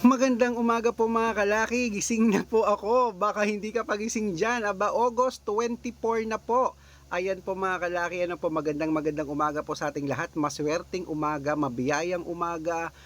Magandang umaga po mga kalaki, gising na po ako. Baka hindi ka pagising dyan. Aba, August 24 na po. Ayan po mga kalaki, ano po, magandang magandang umaga po sa ating lahat. Maswerteng umaga, mabiyayang umaga.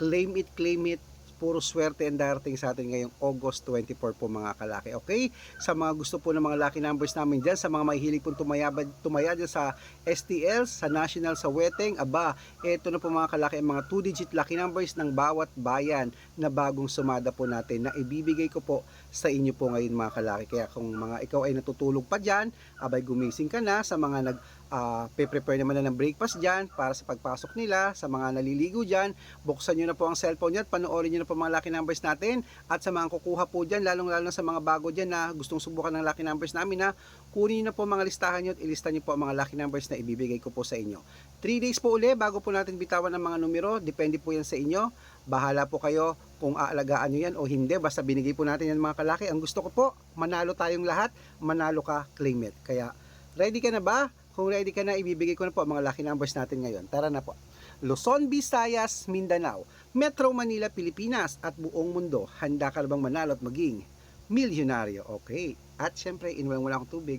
Claim it, claim it. Puro swerte ang darating sa atin ngayong August 24 po mga kalaki. Okay? Sa mga gusto po ng mga lucky numbers namin dyan, sa mga mahihilig pong tumayabad, tumaya dyan sa STL, sa National, sa Weteng, aba, eto na po mga kalaki ang mga 2-digit lucky numbers ng bawat bayan na bagong sumada po natin na ibibigay ko po sa inyo po ngayon mga kalaki. Kaya kung mga ikaw ay natutulog pa dyan, abay gumising ka na sa mga nag ah, pe-prepare naman na ng breakfast dyan para sa pagpasok nila, sa mga naliligo dyan, buksan nyo na po ang cellphone nyo at panoorin nyo na po mga lucky numbers natin at sa mga kukuha po dyan, lalong lalo na sa mga bago dyan na gustong subukan ng lucky numbers namin na kunin nyo na po mga listahan nyo at ilista nyo po ang mga lucky numbers na ibibigay ko po sa inyo. 3 days po uli bago po natin bitawan ng mga numero, depende po yan sa inyo. Bahala po kayo kung aalagaan nyo yan o hindi, basta binigay po natin yan mga kalaki. Ang gusto ko po, manalo tayong lahat, manalo ka, claim it. Kaya, ready ka na ba? Kung ready ka na, ibibigay ko na po ang mga lucky numbers natin ngayon. Tara na po. Luzon, Visayas, Mindanao, Metro Manila, Pilipinas at buong mundo. Handa ka na bang manalo at maging milyonaryo? Okay. At syempre, inuwan mo lang akong tubig.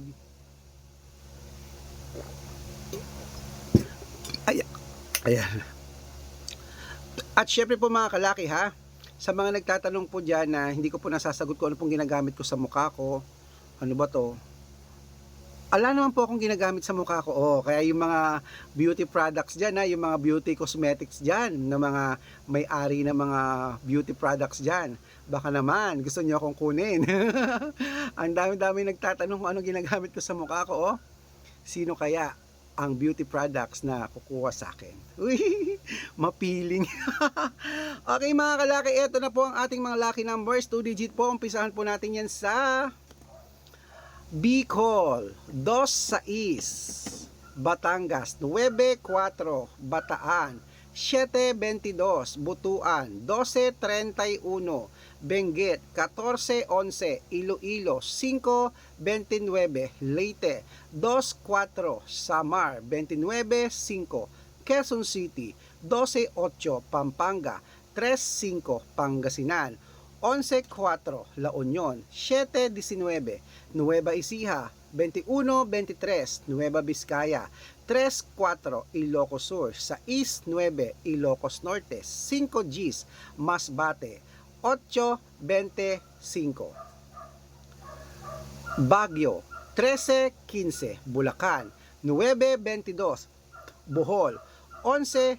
Ayan. Ayan. At syempre po mga kalaki ha, sa mga nagtatanong po dyan na hindi ko po nasasagot ko ano pong ginagamit ko sa mukha ko, ano ba to? Ala naman po akong ginagamit sa mukha ko. Oh, kaya yung mga beauty products dyan, ha, yung mga beauty cosmetics dyan, na mga may-ari na mga beauty products dyan. Baka naman, gusto niyo akong kunin. Ang dami-dami nagtatanong kung ano ginagamit ko sa mukha ko. Oh. Sino kaya ang beauty products na kukuha sa akin? Uy, mapiling. okay mga kalaki, ito na po ang ating mga lucky numbers. 2 digit po, umpisahan po natin yan sa Bicol, 2-6, Batangas, 9-4, Bataan, 7-22, Butuan, 12-31, Benguet, 14-11, Iloilo, 5-29, Leyte, 2-4, Samar, 29-5, Quezon City, 12-8, Pampanga, 3-5, Pangasinan, 11-4, La Union, 7-19, Nueva Ecija, 21-23, Nueva Vizcaya, 3-4, Ilocos Sur, 6-9, Ilocos Norte, 5 Gs, Masbate, 8-25, Baguio, 13-15, Bulacan, 9-22, Bohol, 11-4,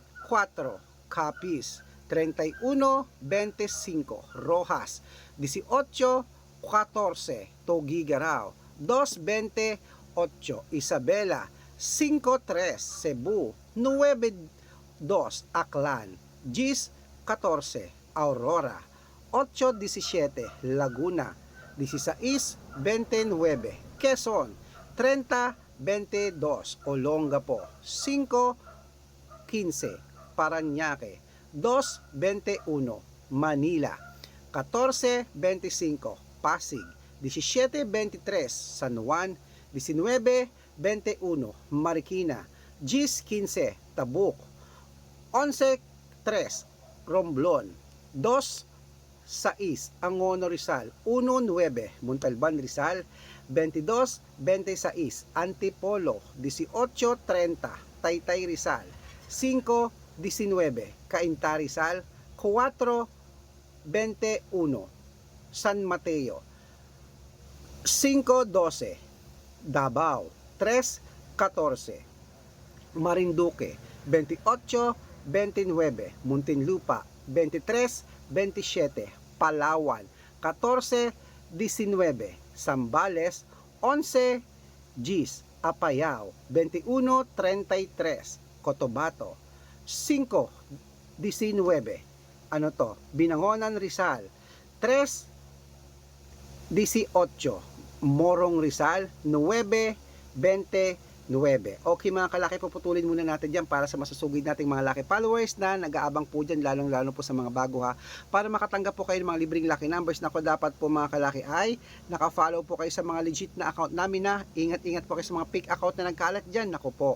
Capiz, 31-25, Rojas, 18-14, Togigaraw, 2-28, Isabela, 5-3, Cebu, 9-2, Aklan, 10-14, Aurora, 8-17, Laguna, 16-29, Quezon, 30-22, Olongapo, 5-15, Paranaque, 2.21 Manila. 14.25 Pasig. 17.23 San Juan. 19.21 Marikina. 10.15 Tabuk. 11.3 Romblon. 2.6 Angono Rizal. 1.9 Montalban Rizal. 22.26 Antipolo. 18.30 Taytay Rizal. 5 19, Cainta Rizal, 4, 21, San Mateo, 5, 12, Davao, 3, 14, Marinduque, 28, 29, Muntinlupa, 23, 27, Palawan, 14, 19, Zambales, 11, Gis, Apayao, 21, 33, Cotabato, 5, 19, ano to, Binangonan Rizal, 3, 18, Morong Rizal, 9, 20, 9. Okay mga kalaki, puputulin muna natin dyan para sa masusugid nating mga laki followers na nag-aabang po dyan, lalong-lalo po sa mga bago ha. Para makatanggap po kayo ng mga libreng lucky numbers na ko dapat po mga kalaki ay naka-follow po kayo sa mga legit na account namin na ingat-ingat po kayo sa mga fake account na nagkalat dyan. Nako po,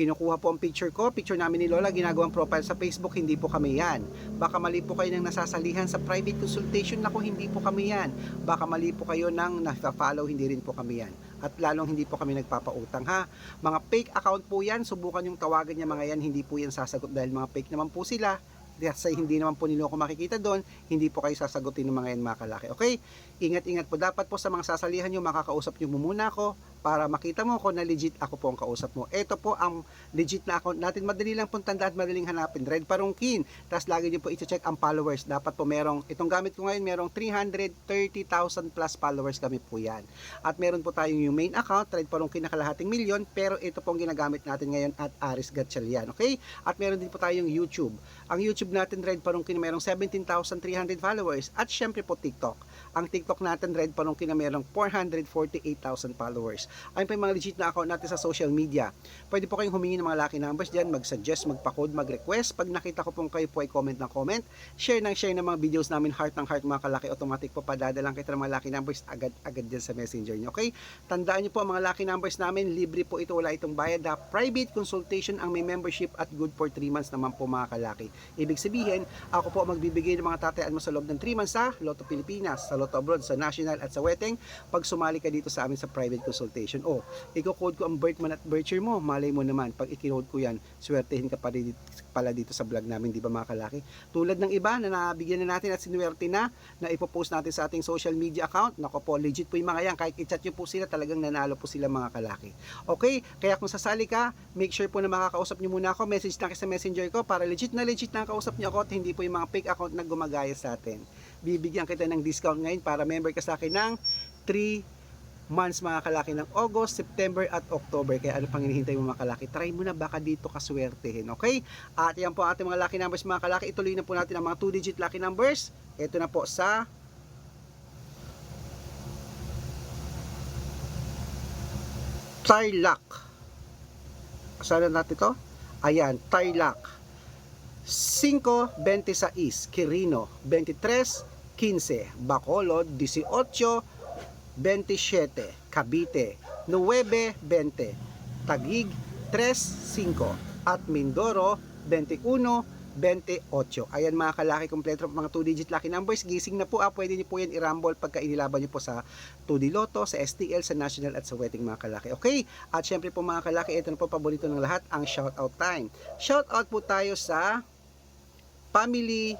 kinukuha po ang picture ko, picture namin ni Lola, ginagawang profile sa Facebook, hindi po kami yan. Baka mali po kayo ng nasasalihan sa private consultation, nako hindi po kami yan. Baka mali po kayo ng nasa-follow, hindi rin po kami yan. At lalong hindi po kami nagpapautang ha. Mga fake account po yan, subukan yung tawagan niya mga yan, hindi po yan sasagot dahil mga fake naman po sila. Kasi hindi naman po nilo ako makikita doon, hindi po kayo sasagutin ng mga yan mga kalaki. Okay? Ingat-ingat po. Dapat po sa mga sasalihan nyo, makakausap nyo muna ako para makita mo ko na legit ako po ang kausap mo. Ito po ang legit na account natin. Madali lang pong tandaan, madaling hanapin. Red Parungkin. Tapos lagi nyo po i-check ang followers. Dapat po merong, itong gamit ko ngayon, merong 330,000 plus followers kami po yan. At meron po tayong yung main account, Red Parungkin na kalahating milyon, pero ito pong ginagamit natin ngayon at Aris Gatchalian. Okay? At meron din po tayong YouTube. Ang YouTube natin, Red Parungkin, merong 17,300 followers. At syempre po TikTok. Ang TikTok natin, Red Parungkin, na merong 448,000 followers. Ayun pa yung mga legit na account natin sa social media. Pwede po kayong humingi ng mga lucky numbers dyan, mag-suggest, magpa-code, mag-request. Pag nakita ko pong kayo po ay comment ng comment, share ng share ng mga videos namin, heart ng heart mga kalaki, automatic po padadalang kita ng mga lucky numbers agad-agad dyan sa messenger nyo. Okay? Tandaan nyo po ang mga lucky numbers namin, libre po ito, wala itong bayad. Ha? Private consultation ang may membership at good for 3 months naman po mga kalaki. Ibig sabihin, ako po magbibigay ng mga tatayaan mo sa loob ng 3 months sa Lotto Pilipinas, sa Lotto Abroad, sa National at sa Weteng pag sumali ka dito sa amin sa private consultation. O, i-code ko ang birth month at birth mo, malay mo naman, pag i-code ko yan, swertehin ka pa rin pala dito sa vlog namin, di ba mga kalaki? Tulad ng iba na nabigyan na natin at sinuwerte na, na ipopost natin sa ating social media account, nako po, legit po yung mga yan, kahit i-chat nyo po sila, talagang nanalo po sila mga kalaki. Okay, kaya kung sasali ka, make sure po na makakausap nyo muna ako, message na sa messenger ko, para legit na legit na kausap nyo ako at hindi po yung mga fake account na gumagaya sa atin. Bibigyan kita ng discount ngayon para member ka sa akin ng 3 months mga kalaki ng August, September at October. Kaya ano pang hinihintay mo mga kalaki? Try mo na baka dito kaswertehin, okay? At yan po ating mga lucky numbers mga kalaki. Ituloy na po natin ang mga 2-digit lucky numbers. Ito na po sa Tarlac. Saan na natin to? Ayan, Tarlac. 5, 26, Quirino, 23, 15, Bacolod, 18, 27, Cavite, 9, 20, Tagig, 3, 5, at Mindoro, 21, 28. Ayan mga kalaki, kompleto po mga 2-digit lucky numbers. Gising na po ah, pwede niyo po yan i-rumble pagka inilaban niyo po sa 2D Lotto, sa STL, sa National at sa Wedding mga kalaki. Okay? At syempre po mga kalaki, ito na po paborito ng lahat, ang shoutout time. Shoutout po tayo sa family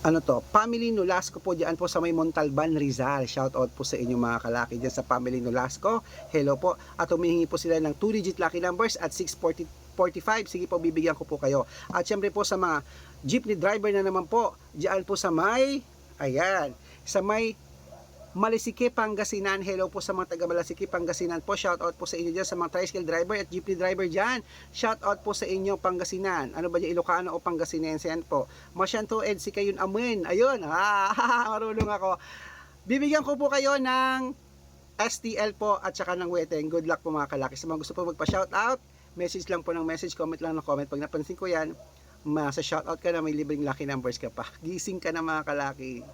ano to, Family Nolasco po diyan po sa may Montalban, Rizal. Shout out po sa inyo mga kalaki diyan sa Family Nolasco. Hello po. At humihingi po sila ng 2-digit lucky numbers at 640 45. Sige po, bibigyan ko po kayo. At syempre po sa mga jeepney driver na naman po, diyan po sa may, ayan, sa may Malisike, Pangasinan. Hello po sa mga taga Malisike, Pangasinan po. Shout out po sa inyo dyan sa mga tricycle driver at jeepney driver dyan. Shout out po sa inyo, Pangasinan. Ano ba dyan, Ilocano o Pangasinense yan po. Masyanto Ed, si kayun amin. Ayun, ha, marunong ako. Bibigyan ko po kayo ng STL po at saka ng Weteng. Good luck po mga kalaki. Sa mga gusto po magpa-shout out, message lang po ng message, comment lang ng comment. Pag napansin ko yan, masa shoutout ka na may libreng lucky numbers ka pa. Gising ka na mga kalaki.